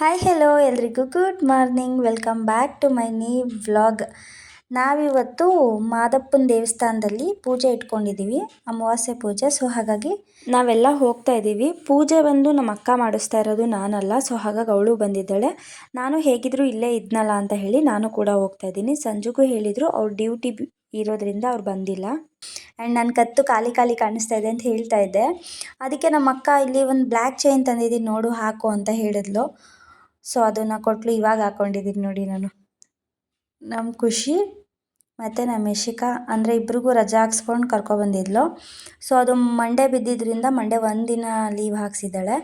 Hi hello ಎಲ್ರಿಗೂ good morning welcome back to my new vlog ನಾವಿವತ್ತು ಮಾದಪ್ಪನ ದೇವಸ್ಥಾನದಲ್ಲಿ ಪೂಜೆ ಇಟ್ಕೊಂಡಿದ್ದೀವಿ ಅಮಾವಾಸ್ಯೆ ಪೂಜೆ. ಸೊ ಹಾಗಾಗಿ ನಾವೆಲ್ಲ ಹೋಗ್ತಾ ಇದ್ದೀವಿ. ಪೂಜೆ ಬಂದು ನಮ್ಮ ಅಕ್ಕ ಮಾಡಿಸ್ತಾ ಇರೋದು ನಾನಲ್ಲ. ಸೊ ಹಾಗಾಗಿ ಅವಳು ಬಂದಿದ್ದಾಳೆ. ನಾನು ಹೇಗಿದ್ರು ಇಲ್ಲೇ ಇದ್ನಲ್ಲ ಅಂತ ಹೇಳಿ ನಾನು ಕೂಡ ಹೋಗ್ತಾ ಇದ್ದೀನಿ. ಸಂಜುಗೂ ಹೇಳಿದರು, ಅವ್ರ ಡ್ಯೂಟಿ ಇರೋದ್ರಿಂದ ಅವ್ರು ಬಂದಿಲ್ಲ. ಆ್ಯಂಡ್ ನನ್ನ ಕತ್ತು ಖಾಲಿ ಖಾಲಿ ಕಾಣಿಸ್ತಾ ಇದೆ ಅಂತ ಹೇಳ್ತಾ ಇದ್ದೆ. ಅದಕ್ಕೆ ನಮ್ಮ ಅಕ್ಕ ಇಲ್ಲಿ ಒಂದು ಬ್ಲ್ಯಾಕ್ ಚೈನ್ ತಂದಿದ್ದೀನಿ, ನೋಡು ಹಾಕು ಅಂತ ಹೇಳಿದ್ಲು. ಸೊ ಅದನ್ನು ಕೊಟ್ಟಳು ಇವಾಗ ಹಾಕ್ಕೊಂಡಿದ್ದೀನಿ ನೋಡಿ ನಾನು. ನಮ್ಮ ಖುಷಿ ಮತ್ತು ನಮ್ಮ ಯಶಿಕಾ ಅಂದರೆ ಇಬ್ರಿಗೂ ರಜೆ ಹಾಕ್ಸ್ಕೊಂಡು ಕರ್ಕೊಬಂದಿದ್ಲು ಸೊ ಅದು ಮಂಡೇ ಬಿದ್ದಿದ್ದರಿಂದ ಮಂಡೇ ಒಂದಿನ ಲೀವ್ ಹಾಕ್ಸಿದ್ದಾಳೆ.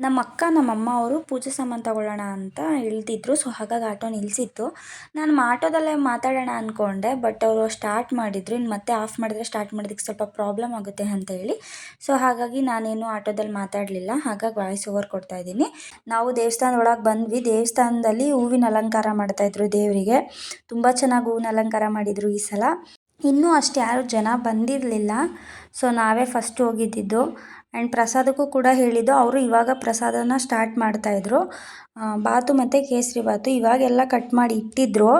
ನಮ್ಮ ಅಕ್ಕ, ನಮ್ಮ ಅಮ್ಮ ಅವರು ಪೂಜೆ ಸಾಮಾನು ತಗೊಳ್ಳೋಣ ಅಂತ ಇಳ್ದಿದ್ರು ಸೊ ಹಾಗಾಗಿ ಆಟೋ ನಿಲ್ಲಿಸಿತ್ತು ನಾನು ಆಟೋದಲ್ಲೇ ಮಾತಾಡೋಣ ಅಂದ್ಕೊಂಡೆ ಬಟ್ ಅವರು ಸ್ಟಾರ್ಟ್ ಮಾಡಿದ್ರು. ಇನ್ನು ಮತ್ತೆ ಆಫ್ ಮಾಡಿದ್ರೆ ಸ್ಟಾರ್ಟ್ ಮಾಡೋದಕ್ಕೆ ಸ್ವಲ್ಪ ಪ್ರಾಬ್ಲಮ್ ಆಗುತ್ತೆ ಅಂತ ಹೇಳಿ. ಸೊ ಹಾಗಾಗಿ ನಾನೇನು ಆಟೋದಲ್ಲಿ ಮಾತಾಡಲಿಲ್ಲ. ಹಾಗಾಗಿ ವಾಯ್ಸ್ ಓವರ್ ಕೊಡ್ತಾ ಇದ್ದೀನಿ. ನಾವು ದೇವಸ್ಥಾನದ ಒಳಗೆ ಬಂದ್ವಿ. ದೇವಸ್ಥಾನದಲ್ಲಿ ಹೂವಿನ ಅಲಂಕಾರ ಮಾಡ್ತಾಯಿದ್ರು ದೇವರಿಗೆ. ತುಂಬ ಚೆನ್ನಾಗಿ ಹೂವಿನ ಅಲಂಕಾರ ಮಾಡಿದರು ಈ ಸಲ. ಇನ್ನೂ ಅಷ್ಟು ಯಾರು ಜನ ಬಂದಿರಲಿಲ್ಲ. ಸೊ ನಾವೇ ಫಸ್ಟ್ ಹೋಗಿದ್ದಿದ್ದು ಆ್ಯಂಡ್ ಪ್ರಸಾದಕ್ಕೂ ಕೂಡ ಹೇಳಿದ್ದು, ಅವರು ಇವಾಗ ಪ್ರಸಾದನ ಸ್ಟಾರ್ಟ್ ಮಾಡ್ತಾಯಿದ್ರು ಬಾತು ಮತ್ತು ಕೇಸರಿ ಬಾತು ಇವಾಗೆಲ್ಲ ಕಟ್ ಮಾಡಿ ಇಟ್ಟಿದ್ರು.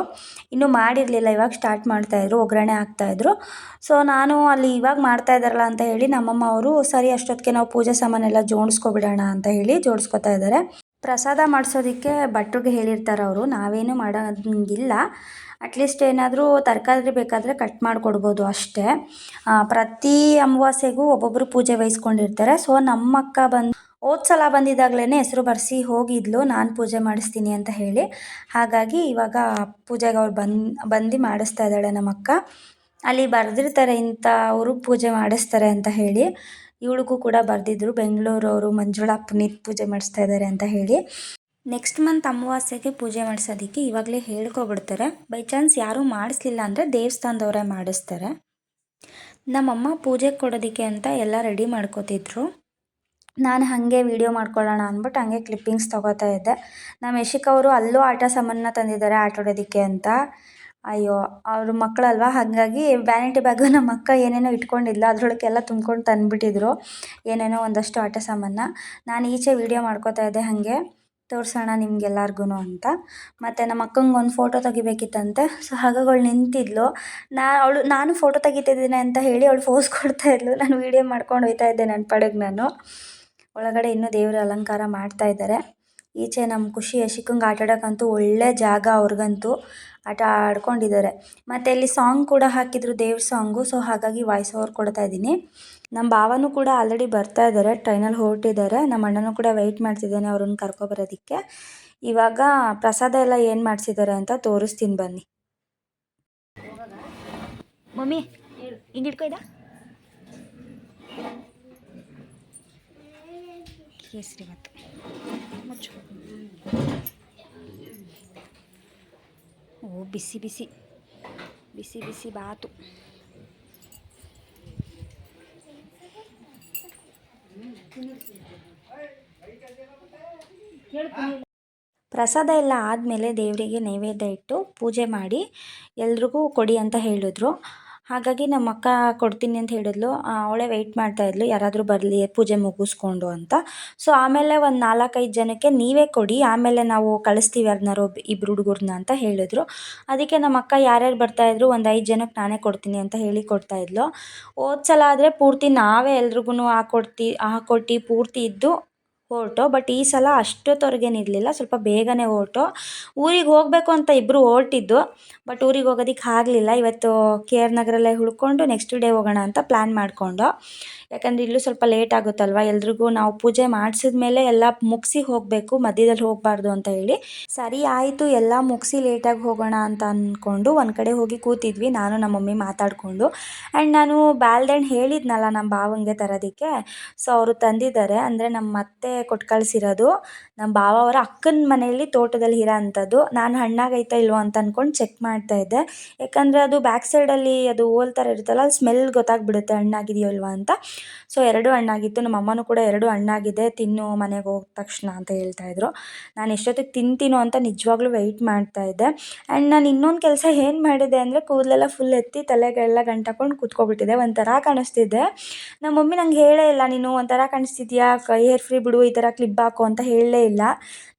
ಇನ್ನೂ ಮಾಡಿರಲಿಲ್ಲ, ಇವಾಗ ಸ್ಟಾರ್ಟ್ ಮಾಡ್ತಾಯಿದ್ರು ಒಗ್ಗರಣೆ ಹಾಕ್ತಾಯಿದ್ರು ಸೊ ನಾನು ಅಲ್ಲಿ ಇವಾಗ ಮಾಡ್ತಾ ಇದ್ದಾರಲ್ಲ ಅಂತ ಹೇಳಿ ನಮ್ಮಮ್ಮ ಅವರು, ಸರಿ, ಅಷ್ಟೊತ್ತಿಗೆ ನಾವು ಪೂಜೆ ಸಾಮಾನೆಲ್ಲ ಜೋಡಿಸ್ಕೊಬಿಡೋಣ ಅಂತ ಹೇಳಿ ಜೋಡಿಸ್ಕೊತಾ ಇದ್ದಾರೆ. ಪ್ರಸಾದ ಮಾಡಿಸೋದಕ್ಕೆ ಭಟ್ರಿಗೆ ಹೇಳಿರ್ತಾರೆ ಅವರು, ನಾವೇನು ಮಾಡೋಂಗಿಲ್ಲ. ಅಟ್ಲೀಸ್ಟ್ ಏನಾದರೂ ತರಕಾರಿ ಬೇಕಾದರೆ ಕಟ್ ಮಾಡಿಕೊಡ್ಬೋದು ಅಷ್ಟೇ. ಪ್ರತಿ ಅಮಾವಾಸ್ಯೆಗೂ ಒಬ್ಬೊಬ್ಬರು ಪೂಜೆ ವಹಿಸ್ಕೊಂಡಿರ್ತಾರೆ. ಸೊ ನಮ್ಮ ಅಕ್ಕ ಬಂದು, ಹೋದ ಸಲ ಬಂದಿದ್ದಾಗಲೇ ಹೆಸರು ಬರೆಸಿ ಹೋಗಿದ್ಲು, ನಾನು ಪೂಜೆ ಮಾಡಿಸ್ತೀನಿ ಅಂತ ಹೇಳಿ. ಹಾಗಾಗಿ ಇವಾಗ ಪೂಜೆಗೆ ಅವ್ರು ಬಂದು ಬಂದು ಮಾಡಿಸ್ತಾ ಇದ್ದಾಳೆ ನಮ್ಮಕ್ಕ ಅಲ್ಲಿ ಬರೆದಿರ್ತಾರೆ ಇಂಥ ಅವರು ಪೂಜೆ ಮಾಡಿಸ್ತಾರೆ ಅಂತ ಹೇಳಿ. ಇವಳಿಗೂ ಕೂಡ ಬರೆದಿದ್ರು. ಬೆಂಗಳೂರವರು ಮಂಜುಳಾ ಪುನೀತ್ ಪೂಜೆ ಮಾಡಿಸ್ತಾ ಇದ್ದಾರೆ ಅಂತ ಹೇಳಿ. ನೆಕ್ಸ್ಟ್ ಮಂತ್ ಅಮಾವಾಸ್ಯೆಗೆ ಪೂಜೆ ಮಾಡಿಸೋದಕ್ಕೆ ಇವಾಗಲೇ ಹೇಳ್ಕೊಬಿಡ್ತಾರೆ. ಬೈ ಚಾನ್ಸ್ ಯಾರೂ ಮಾಡಿಸ್ಲಿಲ್ಲ ಅಂದರೆ ದೇವಸ್ಥಾನದವರೇ ಮಾಡಿಸ್ತಾರೆ. ನಮ್ಮಮ್ಮ ಪೂಜೆಗೆ ಕೊಡೋದಕ್ಕೆ ಅಂತ ಎಲ್ಲ ರೆಡಿ ಮಾಡ್ಕೋತಿದ್ರು. ನಾನು ಹಾಗೆ ವೀಡಿಯೋ ಮಾಡ್ಕೊಳ್ಳೋಣ ಅಂದ್ಬಿಟ್ಟು ಹಂಗೆ ಕ್ಲಿಪ್ಪಿಂಗ್ಸ್ ತೊಗೋತಾ ಇದ್ದೆ. ನಮ್ಮ ಯಶಿಕ್ ಅವರು ಅಲ್ಲೂ ಆಟ ಸಾಮಾನನ್ನ ತಂದಿದ್ದಾರೆ ಆಟ ಆಡೋದಕ್ಕೆ ಅಂತ. ಅಯ್ಯೋ, ಅವ್ರ ಮಕ್ಕಳಲ್ವಾ? ಹಾಗಾಗಿ ವ್ಯಾನಿಟಿ ಬ್ಯಾಗು ನಮ್ಮ ಅಕ್ಕ ಏನೇನೋ ಇಟ್ಕೊಂಡಿದ್ಲು, ಅದರೊಳಗೆಲ್ಲ ತುಂಬ್ಕೊಂಡು ತಂದುಬಿಟ್ಟಿದ್ರು. ಏನೇನೋ ಒಂದಷ್ಟು ಆಟ ಸಾಮಾನ ನಾನು ಈಚೆ ವೀಡಿಯೋ ಮಾಡ್ಕೋತಾ ಇದ್ದೆ ಹಾಗೆ. ತೋರಿಸೋಣ ನಿಮ್ಗೆಲ್ಲರಿಗೂ ಅಂತ. ಮತ್ತು ನಮ್ಮ ಅಕ್ಕಂಗೆ ಒಂದು ಫೋಟೋ ತೆಗಿಬೇಕಿತ್ತಂತೆ. ಸೊ ಹಾಗಾಗಿ ಅವಳು ನಿಂತಿದ್ಲು. ನಾ, ಅವಳು, ನಾನು ಫೋಟೋ ತೆಗಿತಿದ್ದೀನಿ ಅಂತ ಹೇಳಿ ಅವಳು ಫೋಸ್ ಕೊಡ್ತಾ ಇದ್ಲು. ನಾನು ವೀಡಿಯೋ ಮಾಡ್ಕೊಂಡು ಹೋಯ್ತಾ ಇದ್ದೆ ನನ್ನ ಪಡೆಗೆ ನಾನು. ಒಳಗಡೆ ಇನ್ನೂ ದೇವರ ಅಲಂಕಾರ ಮಾಡ್ತಾ ಇದ್ದಾರೆ. ಈಚೆ ನಮ್ಮ ಖುಷಿ ಯಶಿಕಂಗೆ ಆಟಾಡೋಕ್ಕಂತೂ ಒಳ್ಳೆ ಜಾಗ ಅವ್ರಿಗಂತೂ. ಆಟ ಆಡ್ಕೊಂಡಿದ್ದಾರೆ. ಮತ್ತು ಅಲ್ಲಿ ಸಾಂಗ್ ಕೂಡ ಹಾಕಿದ್ರು ದೇವ್ರ ಸಾಂಗು ಸೊ ಹಾಗಾಗಿ ವಾಯ್ಸ್ ಓವರ್ ಕೊಡ್ತಾ ಇದ್ದೀನಿ. ನಮ್ಮ ಭಾವನೂ ಕೂಡ ಆಲ್ರೆಡಿ ಬರ್ತಾ ಇದ್ದಾರೆ ಟ್ರೈನಲ್ಲಿ ಹೊರಟಿದ್ದಾರೆ. ನಮ್ಮ ಅಣ್ಣನೂ ಕೂಡ ವೆಯ್ಟ್ ಮಾಡ್ತಿದ್ದಾನೆ ಅವ್ರನ್ನ ಕರ್ಕೊಬರೋದಕ್ಕೆ ಇವಾಗ ಪ್ರಸಾದ ಎಲ್ಲ ಏನು ಮಾಡಿಸಿದ್ದಾರೆ ಅಂತ ತೋರಿಸ್ತೀನಿ ಬನ್ನಿ. ಮಮ್ಮಿ ಕೇಸರಿ ಮತ್ತು. ಮುಚ್ಚು. ಬಿಸಿ ಬಿಸಿ ಬಿಸಿ ಬಿಸಿ ಬಾತು. ಪ್ರಸಾದ ಎಲ್ಲ ಆದಮೇಲೆ ದೇವರಿಗೆ ನೈವೇದ್ಯ ಇಟ್ಟು ಪೂಜೆ ಮಾಡಿ ಎಲ್ರಿಗೂ ಕೊಡಿ ಅಂತ ಹೇಳಿದ್ರು. ಹಾಗಾಗಿ ನಮ್ಮ ಅಕ್ಕ ಕೊಡ್ತೀನಿ ಅಂತ ಹೇಳಿದ್ಲು. ಅವಳೇ ವೆಯ್ಟ್ ಮಾಡ್ತಾಯಿದ್ಲು ಯಾರಾದರೂ ಬರಲಿ, ಪೂಜೆ ಮುಗಿಸ್ಕೊಂಡು ಅಂತ. ಸೊ ಆಮೇಲೆ ಒಂದು ನಾಲ್ಕೈದು ಜನಕ್ಕೆ ನೀವೇ ಕೊಡಿ, ಆಮೇಲೆ ನಾವು ಕಳಿಸ್ತೀವಿ ಯಾರನ್ನಾರು ಇಬ್ಬರು ಹುಡುಗರನ್ನ ಅಂತ ಹೇಳಿದ್ರು. ಅದಕ್ಕೆ ನಮ್ಮ ಅಕ್ಕ ಯಾರ್ಯಾರು ಬರ್ತಾಯಿದ್ರು ಒಂದು ಐದು ಜನಕ್ಕೆ ನಾನೇ ಕೊಡ್ತೀನಿ ಅಂತ ಹೇಳಿ ಕೊಡ್ತಾಯಿದ್ಲು ಹೋದ ಸಲ ಆದರೆ ಪೂರ್ತಿ ನಾವೇ ಎಲ್ರಿಗೂ ಹಾಕೊಡ್ತಿ ಹಾಕೊಟ್ಟು ಪೂರ್ತಿ ಇದ್ದು ಹೊರಟು ಬಟ್ ಈ ಸಲ ಅಷ್ಟೊತ್ತವರೆಗೇನಿರಲಿಲ್ಲ ಸ್ವಲ್ಪ ಬೇಗನೆ ಹೊರಟೋ ಊರಿಗೆ ಹೋಗಬೇಕು ಅಂತ ಇಬ್ಬರು ಹೊರಟಿದ್ದು ಬಟ್ ಊರಿಗೆ ಹೋಗೋದಕ್ಕೆ ಆಗಲಿಲ್ಲ. ಇವತ್ತು ಕೆ ಆರ್ ನಗರಲ್ಲೇ ಉಳ್ಕೊಂಡು ನೆಕ್ಸ್ಟ್ ಡೇ ಹೋಗೋಣ ಅಂತ ಪ್ಲ್ಯಾನ್ ಮಾಡಿಕೊಂಡು. ಯಾಕಂದರೆ ಇಲ್ಲೂ ಸ್ವಲ್ಪ ಲೇಟ್ ಆಗುತ್ತಲ್ವ? ಎಲ್ರಿಗೂ ನಾವು ಪೂಜೆ ಮಾಡಿಸಿದ ಮೇಲೆ ಎಲ್ಲ ಮುಗಿಸಿ ಹೋಗಬೇಕು, ಮಧ್ಯದಲ್ಲಿ ಹೋಗಬಾರ್ದು ಅಂತ ಹೇಳಿ. ಸರಿ ಆಯಿತು, ಎಲ್ಲ ಮುಗಿಸಿ ಲೇಟಾಗಿ ಹೋಗೋಣ ಅಂತ ಅಂದ್ಕೊಂಡು ಒಂದು ಕಡೆ ಹೋಗಿ ಕೂತಿದ್ವಿ. ನಾನು, ನಮ್ಮ ಮಮ್ಮಿ ಮಾತಾಡಿಕೊಂಡು. ಆ್ಯಂಡ್ ನಾನು ಬ್ಯಾಲ್ದಣ್ಣು ಹೇಳಿದ್ನಲ್ಲ, ನಮ್ಮ ಭಾವಂಗೆ ತರೋದಕ್ಕೆ. ಸೊ ಅವರು ತಂದಿದ್ದಾರೆ. ಅಂದರೆ ನಮ್ಮ ಮತ್ತೆ ಕೊಟ್ಟು ಕಳಿಸಿರೋದು. ನಮ್ಮ ಭಾವ ಅವರ ಅಕ್ಕನ ಮನೆಯಲ್ಲಿ ತೋಟದಲ್ಲಿ ಇರೋ ಅಂಥದ್ದು. ನಾನು ಹಣ್ಣಾಗೈತಾ ಇಲ್ವೋ ಅಂತ ಅಂದ್ಕೊಂಡು ಚೆಕ್ ಮಾಡ್ತಾ ಇದ್ದೆ. ಯಾಕಂದರೆ ಅದು ಬ್ಯಾಕ್ ಸೈಡಲ್ಲಿ ಅದು ಹೋಲ್ ಥರ ಇರುತ್ತಲ್ಲ ಅಲ್ಲಿ ಸ್ಮೆಲ್ ಗೊತ್ತಾಗ್ಬಿಡುತ್ತೆ ಹಣ್ಣಾಗಿದೆಯೋ ಇಲ್ವಾ ಅಂತ. ಸೊ ಎರಡು ಹಣ್ಣಾಗಿತ್ತು. ನಮ್ಮ ಅಮ್ಮನೂ ಕೂಡ ಎರಡು ಹಣ್ಣಾಗಿದೆ. ತಿನ್ನು, ಮನೆಗೆ ಹೋದ ತಕ್ಷಣ ಅಂತ ಹೇಳ್ತಾ ಇದ್ರು. ನಾನು ಎಷ್ಟೊತ್ತಿಗೆ ತಿಂತೀನೋ ಅಂತ ನಿಜವಾಗ್ಲೂ ವೆಯ್ಟ್ ಮಾಡ್ತಾಯಿದ್ದೆ ಆ್ಯಂಡ್ ನಾನು ಇನ್ನೊಂದು ಕೆಲಸ ಏನು ಮಾಡಿದೆ ಅಂದರೆ ಕೂದಲೆಲ್ಲ ಫುಲ್ ಎತ್ತಿ ತಲೆಗೆಲ್ಲ ಗಂಟಾಕೊಂಡು ಕೂತ್ಕೊಬಿಟ್ಟಿದೆ ಒಂಥರ ಕಾಣಿಸ್ತಿದ್ದೆ. ನಮ್ಮ ಮಮ್ಮಿ ನಂಗೆ ಹೇಳೇ ಇಲ್ಲ, ನೀನು ಒಂಥರ ಕಾಣಿಸ್ತಿದ್ಯಾ? ಹೇರ್ ಫ್ರೀ ಬಿಡು ಈ ಥರ ಕ್ಲಿಪ್ ಹಾಕು ಅಂತ ಹೇಳಲೇ ಇಲ್ಲ.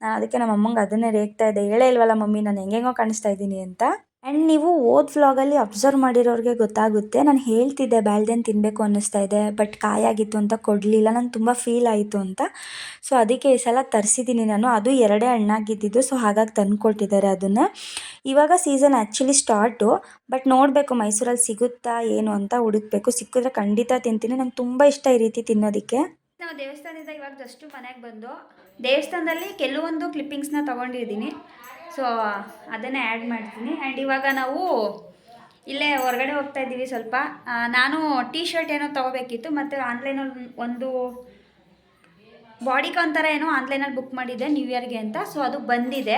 ನಾನು ಅದಕ್ಕೆ ನಮ್ಮ ಅಮ್ಮಂಗೆ ಅದನ್ನೇ ರೇಗ್ತಾ ಇದ್ದೆ. ಹೇಳೇ ಇಲ್ವಲ್ಲ ಮಮ್ಮಿ, ನಾನು ಹೆಂಗೆಂಗೋ ಕಾಣಿಸ್ತಾ ಇದ್ದೀನಿ ಅಂತ. ಆ್ಯಂಡ್ ನೀವು ಓದ್ ವ್ಲಾಗಲ್ಲಿ ಅಬ್ಸರ್ವ್ ಮಾಡಿರೋರಿಗೆ ಗೊತ್ತಾಗುತ್ತೆ. ನಾನು ಹೇಳ್ತಿದ್ದೆ, ಬ್ಯಾಳ್ದೇನು ತಿನ್ನಬೇಕು ಅನ್ನಿಸ್ತಾ ಇದೆ ಬಟ್ ಕಾಯಾಗಿತ್ತು ಅಂತ ಕೊಡಲಿಲ್ಲ. ನಂಗೆ ತುಂಬ ಫೀಲ್ ಆಯಿತು ಅಂತ. ಸೊ ಅದಕ್ಕೆ ಈ ಸಲ ತರಿಸಿದ್ದೀನಿ ನಾನು. ಅದು ಎರಡೇ ಹಣ್ಣಾಗಿದ್ದಿದ್ದು ಸೊ ಹಾಗಾಗಿ ತಂದುಕೊಟ್ಟಿದ್ದಾರೆ ಅದನ್ನು. ಇವಾಗ ಸೀಸನ್ ಆ್ಯಕ್ಚುಲಿ ಸ್ಟಾರ್ಟು ಬಟ್ ನೋಡಬೇಕು ಮೈಸೂರಲ್ಲಿ ಸಿಗುತ್ತಾ, ಏನು ಅಂತ ಹುಡುಕ್ಬೇಕು. ಸಿಕ್ಕಿದ್ರೆ ಖಂಡಿತ ತಿಂತೀನಿ. ನಂಗೆ ತುಂಬ ಇಷ್ಟ ಈ ರೀತಿ ತಿನ್ನೋದಕ್ಕೆ. ನಾವು ದೇವಸ್ಥಾನದಿಂದ ಇವಾಗ ಜಸ್ಟು ಮನೆಗೆ ಬಂದು, ದೇವಸ್ಥಾನದಲ್ಲಿ ಕೆಲವೊಂದು ಕ್ಲಿಪ್ಪಿಂಗ್ಸ್ನ ತೊಗೊಂಡಿದ್ದೀನಿ. ಸೊ ಅದನ್ನೇ ಆ್ಯಡ್ ಮಾಡ್ತೀನಿ. ಆ್ಯಂಡ್ ಇವಾಗ ನಾವು ಇಲ್ಲೇ ಹೊರಗಡೆ ಹೋಗ್ತಾ ಇದ್ದೀವಿ ಸ್ವಲ್ಪ. ನಾನು ಟೀ ಶರ್ಟ್ ಏನೋ ತೊಗೋಬೇಕಿತ್ತು, ಮತ್ತು ಆನ್ಲೈನಲ್ಲಿ ಒಂದು ಬಾಡಿಕಾನ್ ಥರ ಏನೋ ಆನ್ಲೈನಲ್ಲಿ ಬುಕ್ ಮಾಡಿದ್ದೆ ನ್ಯೂ ಇಯರ್ಗೆ ಅಂತ. ಸೊ ಅದು ಬಂದಿದೆ.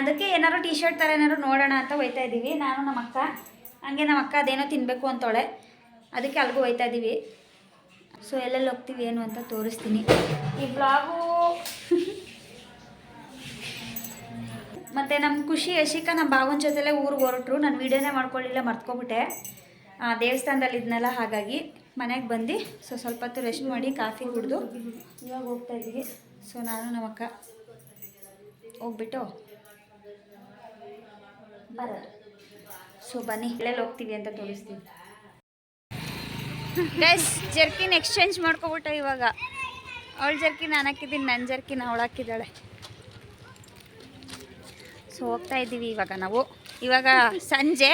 ಅದಕ್ಕೆ ಏನಾದ್ರು ಟೀ ಶರ್ಟ್ ಥರ ಏನಾದ್ರು ನೋಡೋಣ ಅಂತ ಹೋಯ್ತಾ ಇದ್ದೀವಿ. ನಾನು ನಮ್ಮ ಅಕ್ಕ, ಹಂಗೆ ನಮ್ಮ ಅಕ್ಕ ಅದೇನೋ ತಿನ್ನಬೇಕು ಅಂತೊಳೆ ಅದಕ್ಕೆ ಅಲ್ಲಿಗೂ ಹೋಯ್ತಾ ಇದ್ದೀವಿ. ಸೊ ಎಲ್ಲೆಲ್ಲಿ ಹೋಗ್ತೀವಿ, ಏನು ಅಂತ ತೋರಿಸ್ತೀನಿ. ಈ ಬ್ಲಾಗು ಮತ್ತು ನಮ್ಮ ಖುಷಿ ಯಶಿಕಾ ನಮ್ಮ ಭಾವನ ಜೊತೆಲೇ ಊರಿಗೆ ಹೊರಟ್ರು. ನಾನು ವೀಡಿಯೋನೇ ಮಾಡ್ಕೊಳ್ಳಿಲ್ಲ ಮರ್ತ್ಕೊಬಿಟ್ಟೆ. ದೇವಸ್ಥಾನದಲ್ಲಿ ಇದ್ನಲ್ಲ, ಹಾಗಾಗಿ ಮನೆಗೆ ಬಂದು. ಸೊ ಸ್ವಲ್ಪ ಹೊತ್ತು ರೆಸ್ಟ್ ಮಾಡಿ, ಕಾಫಿ ಕುಡಿದು. ಇವಾಗ ಹೋಗ್ತಾ ಇದ್ದೀವಿ. ಸೊ ನಾನು ನಮ್ಮ ಅಕ್ಕ. ಹೋಗ್ಬಿಟ್ಟು ಬರೋದು ಸೊ ಬನ್ನಿ. ಎಲ್ಲೆಲ್ಲಿ ಹೋಗ್ತೀವಿ ಅಂತ ತೋರಿಸ್ತೀನಿ. ಗೈಸ್ ಜರ್ಕಿನ್ ಎಕ್ಸ್ಚೇಂಜ್ ಮಾಡ್ಕೊಬಿಟ್ಟೆ ಇವಾಗ. ಅವಳ ಜರ್ಕಿನ್ ನಾನು ಹಾಕಿದ್ದೀನಿ ನನ್ನ ಜರ್ಕಿನ್ ಅವಳು ಹಾಕಿದ್ದಾಳೆ. ಸೊ ಹೋಗ್ತಾ ಇದ್ದೀವಿ ಇವಾಗ ನಾವು. ಇವಾಗ ಸಂಜೆ.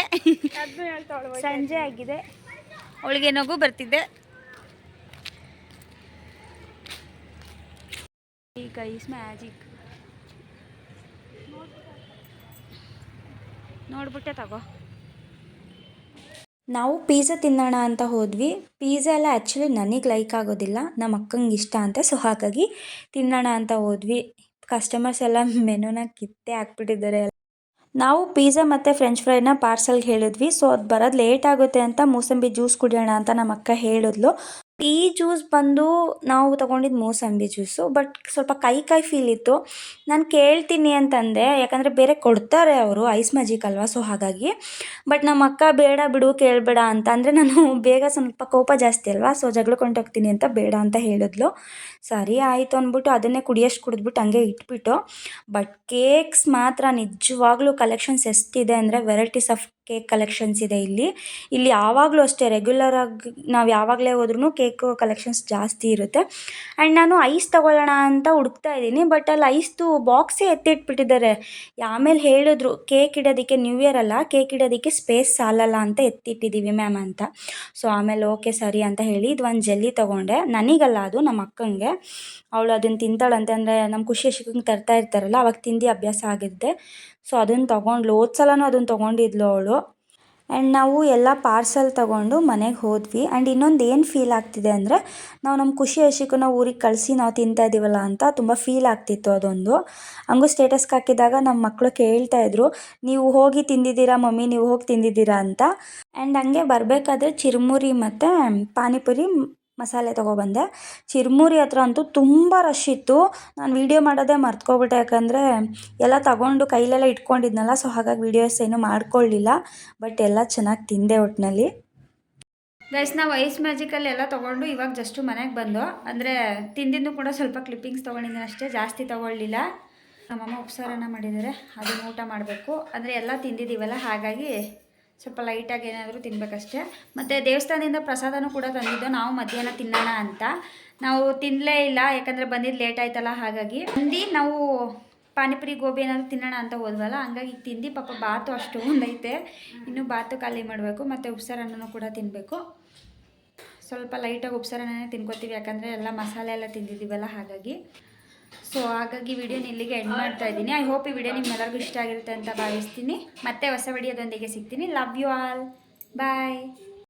ಸಂಜೆ ಆಗಿದೆ. ಅವಳಿಗೆ ನಗು ಬರ್ತಿದ್ದೆ ಈಗ ಈಸ್ ಮ್ಯಾಜಿಕ್ ನೋಡ್ಬಿಟ್ಟೆ ತಗೋ. ನಾವು ಪಿಜ್ಜಾ ತಿನ್ನೋಣ ಅಂತ ಹೋದ್ವಿ. ಪಿಜ್ಜಾ ಎಲ್ಲ ಆ್ಯಕ್ಚುಲಿ ನನಗೆ ಲೈಕ್ ಆಗೋದಿಲ್ಲ. ನಮ್ಮ ಅಕ್ಕಂಗೆ ಇಷ್ಟ ಅಂತ. ಸೊ ಹಾಗಾಗಿ ತಿನ್ನೋಣ ಅಂತ ಹೋದ್ವಿ. ಕಸ್ಟಮರ್ಸ್ ಎಲ್ಲ ಮೆನೂನ ಕಿತ್ತೇ ಹಾಕ್ಬಿಟ್ಟಿದ್ದಾರೆ. ನಾವು ಪಿಜ್ಜಾ ಮತ್ತು ಫ್ರೆಂಚ್ ಫ್ರೈನ ಪಾರ್ಸಲ್ಗೆ ಹೇಳಿದ್ವಿ. ಸೊ ಅದು ಬರೋದು ಲೇಟ್ ಆಗುತ್ತೆ ಅಂತ ಮೂಸಂಬಿ ಜ್ಯೂಸ್ ಕುಡಿಯೋಣ ಅಂತ ನಮ್ಮ ಅಕ್ಕ ಹೇಳಿದ್ಲು. ಈ ಜ್ಯೂಸ್ ಬಂದು ನಾವು ತಗೊಂಡಿದ್ದು ಮೋಸಂಬಿ ಜ್ಯೂಸು, ಬಟ್ ಸ್ವಲ್ಪ ಕೈ ಕೈ ಫೀಲ್ ಇತ್ತು. ನಾನು ಕೇಳ್ತೀನಿ ಅಂತಂದೆ, ಯಾಕಂದರೆ ಬೇರೆ ಕೊಡ್ತಾರೆ ಅವರು, ಐಸ್ ಮ್ಯಾಜಿಕ್ ಅಲ್ವಾ ಸೊ ಹಾಗಾಗಿ. ಬಟ್ ನಮ್ಮ ಅಕ್ಕ, ಬೇಡ ಬಿಡು, ಕೇಳಬೇಡ ಅಂತ, ಅಂದರೆ ನಾನು ಬೇಗ ಸ್ವಲ್ಪ ಕೋಪ ಜಾಸ್ತಿ ಅಲ್ವಾ ಸೊ ಜಗಳಕೊಂಡು ಹೋಗ್ತೀನಿ ಅಂತ ಬೇಡ ಅಂತ ಹೇಳಿದ್ಲು. ಸರಿ ಆಯಿತು ಅಂದ್ಬಿಟ್ಟು ಅದನ್ನೇ ಕುಡಿಯಷ್ಟು ಕುಡಿದ್ಬಿಟ್ಟು ಹಂಗೆ ಇಟ್ಬಿಟ್ಟು, ಬಟ್ ಕೇಕ್ಸ್ ಮಾತ್ರ ನಿಜವಾಗ್ಲೂ ಕಲೆಕ್ಷನ್ಸ್ ಎಷ್ಟಿದೆ ಅಂದರೆ ವೆರೈಟೀಸ್ ಆಫ್ ಕೇಕ್ ಕಲೆಕ್ಷನ್ಸ್ ಇದೆ ಇಲ್ಲಿ. ಇಲ್ಲಿ ಯಾವಾಗಲೂ ಅಷ್ಟೇ ರೆಗ್ಯುಲರ್ ಆಗಿ ನಾವು ಯಾವಾಗಲೇ ಹೋದ್ರೂ ಕೇಕ್ ಕಲೆಕ್ಷನ್ಸ್ ಜಾಸ್ತಿ ಇರುತ್ತೆ. ಆ್ಯಂಡ್ ನಾನು ಐಸ್ ತಗೊಳ್ಳೋಣ ಅಂತ ಹುಡುಕ್ತಾ ಇದ್ದೀನಿ ಬಟ್ ಅಲ್ಲಿ ಐಸ್ದು ಬಾಕ್ಸೇ ಎತ್ತಿಟ್ಬಿಟ್ಟಿದ್ದಾರೆ. ಆಮೇಲೆ ಹೇಳಿದ್ರು ಕೇಕ್ ಇಡೋದಕ್ಕೆ ನ್ಯೂ ಇಯರ್ ಅಲ್ಲ ಕೇಕ್ ಇಡೋದಕ್ಕೆ ಸ್ಪೇಸ್ ಸಾಲಲ್ಲ ಅಂತ ಎತ್ತಿಟ್ಟಿದ್ದೀವಿ ಮ್ಯಾಮ್ ಅಂತ. ಸೊ ಆಮೇಲೆ ಓಕೆ ಸರಿ ಅಂತ ಹೇಳಿ ಇದು ಒಂದು ಜೆಲ್ಲಿ ತೊಗೊಂಡೆ. ನನಗಲ್ಲ ಅದು ನಮ್ಮ ಅಕ್ಕಂಗೆ. ಅವಳು ಅದನ್ನು ತಿಂತಾಳಂತೆ ಅಂದರೆ ನಮ್ಮ ಖುಷಿ ಶಿಕ್ಕಂಗೆ ತರ್ತಾ ಇರ್ತಾರಲ್ಲ, ಅವಾಗ ತಿಂದು ಅಭ್ಯಾಸ ಆಗಿದ್ದೆ. ಸೊ ಅದನ್ನು ತೊಗೊಂಡ್ಲು ಹೋದ ಅದನ್ನು ತೊಗೊಂಡಿದ್ಲು ಅವಳು. ಆ್ಯಂಡ್ ನಾವು ಎಲ್ಲ ಪಾರ್ಸಲ್ ತೊಗೊಂಡು ಮನೆಗೆ ಹೋದ್ವಿ. ಆ್ಯಂಡ್ ಇನ್ನೊಂದು ಏನು ಫೀಲ್ ಆಗ್ತಿದೆ ಅಂದರೆ, ನಾವು ನಮ್ಮ ಖುಷಿ ಹಸಿಕನ್ನ ಊರಿಗೆ ಕಳಿಸಿ ನಾವು ತಿಂತಾ ಇದ್ದೀವಲ್ಲ ಅಂತ ತುಂಬ ಫೀಲ್ ಆಗ್ತಿತ್ತು ಅದೊಂದು. ಹಂಗೂ ಸ್ಟೇಟಸ್ಗೆ ಹಾಕಿದಾಗ ನಮ್ಮ ಮಕ್ಕಳು ಕೇಳ್ತಾ ಇದ್ರು, ನೀವು ಹೋಗಿ ತಿಂದಿದ್ದೀರಾ ಮಮ್ಮಿ? ನೀವು ಹೋಗಿ ತಿಂದಿದ್ದೀರಾ? ಅಂತ. ಆ್ಯಂಡ್ ಹಂಗೆ ಬರಬೇಕಾದ್ರೆ ಚಿರುಮುರಿ ಮತ್ತು ಪಾನಿಪುರಿ ಮಸಾಲೆ ತೊಗೊಬಂದೆ. ಚಿರುಮುರಿ ಹತ್ರ ಅಂತೂ ತುಂಬ ರಶ್ ಇತ್ತು. ನಾನು ವೀಡಿಯೋ ಮಾಡೋದೇ ಮರ್ತ್ಕೊಬಿಟ್ಟೆ. ಯಾಕಂದರೆ ಎಲ್ಲ ತಗೊಂಡು ಕೈಲೆಲ್ಲ ಇಟ್ಕೊಂಡಿದ್ನಲ್ಲ ಸೊ ಹಾಗಾಗಿ ವೀಡಿಯೋಸ್ ಏನು ಮಾಡ್ಕೊಳ್ಳಿಲ್ಲ ಬಟ್ ಎಲ್ಲ ಚೆನ್ನಾಗಿ ತಿಂದೆ ಒಟ್ಟಿನಲ್ಲಿ ಗೈಸ್ ನಾವು ಐಸ್ ಮ್ಯಾಜಿಕಲ್ಲಿ ಎಲ್ಲ ತೊಗೊಂಡು ಇವಾಗ ಜಸ್ಟು ಮನೆಗೆ ಬಂದು, ಅಂದರೆ ತಿಂದಿದ್ದು ಕೂಡ ಸ್ವಲ್ಪ ಕ್ಲಿಪ್ಪಿಂಗ್ಸ್ ತೊಗೊಂಡಿದ್ದೀನಿ ಅಷ್ಟೇ, ಜಾಸ್ತಿ ತೊಗೊಳ್ಳಿಲ್ಲ. ನಮ್ಮಮ್ಮ ಉಪಸಾರನ ಮಾಡಿದ್ದಾರೆ, ಅದನ್ನು ಊಟ ಮಾಡಬೇಕು. ಅಂದರೆ ಎಲ್ಲ ತಿಂದಿದ್ದೀವಲ್ಲ, ಹಾಗಾಗಿ ಸ್ವಲ್ಪ ಲೈಟಾಗಿ ಏನಾದರೂ ತಿನ್ನಬೇಕಷ್ಟೇ ಮತ್ತು ದೇವಸ್ಥಾನದಿಂದ ಪ್ರಸಾದನೂ ಕೂಡ ತಂದಿದ್ದು ನಾವು ಮಧ್ಯಾಹ್ನ ತಿನ್ನೋಣ ಅಂತ. ನಾವು ತಿನ್ನಲೇ ಇಲ್ಲ, ಯಾಕಂದರೆ ಬಂದಿದ್ದು ಲೇಟ್ ಆಯ್ತಲ್ಲ, ಹಾಗಾಗಿ. ಬಂದು ನಾವು ಪಾನಿಪುರಿ, ಗೋಬಿ ಏನಾದರೂ ತಿನ್ನೋಣ ಅಂತ ಹೋದ್ವಲ್ಲ, ಹಂಗಾಗಿ ತಿಂದು ಪಾಪ ಬಾತು ಅಷ್ಟು ಒಂದೈತೆ ಇನ್ನು ಬಾತು ಖಾಲಿ ಮಾಡಬೇಕು, ಮತ್ತು ಉಪ್ಸಾರನ್ನೂ ಕೂಡ ತಿನ್ನಬೇಕು ಸ್ವಲ್ಪ ಲೈಟಾಗಿ ಉಪ್ಸಾರನೇ ತಿನ್ಕೋತೀವಿ, ಯಾಕಂದರೆ ಎಲ್ಲ ಮಸಾಲೆ ಎಲ್ಲ ತಿಂದಿದ್ದೀವಲ್ಲ, ಹಾಗಾಗಿ. ಸೊ ಹಾಗಾಗಿ ವಿಡಿಯೋನ ಇಲ್ಲಿಗೆ ಎಂಡ್ ಮಾಡ್ತಾ ಇದ್ದೀನಿ. ಐ ಹೋಪ್ ಈ ವಿಡಿಯೋ ನಿಮ್ಮೆಲ್ಲರಿಗೂ ಇಷ್ಟ ಆಗಿರುತ್ತೆ ಅಂತ ಭಾವಿಸ್ತೀನಿ. ಮತ್ತೆ ಹೊಸ ವಿಡಿಯೋದೊಂದಿಗೆ ಸಿಗ್ತೀನಿ. Love you all bye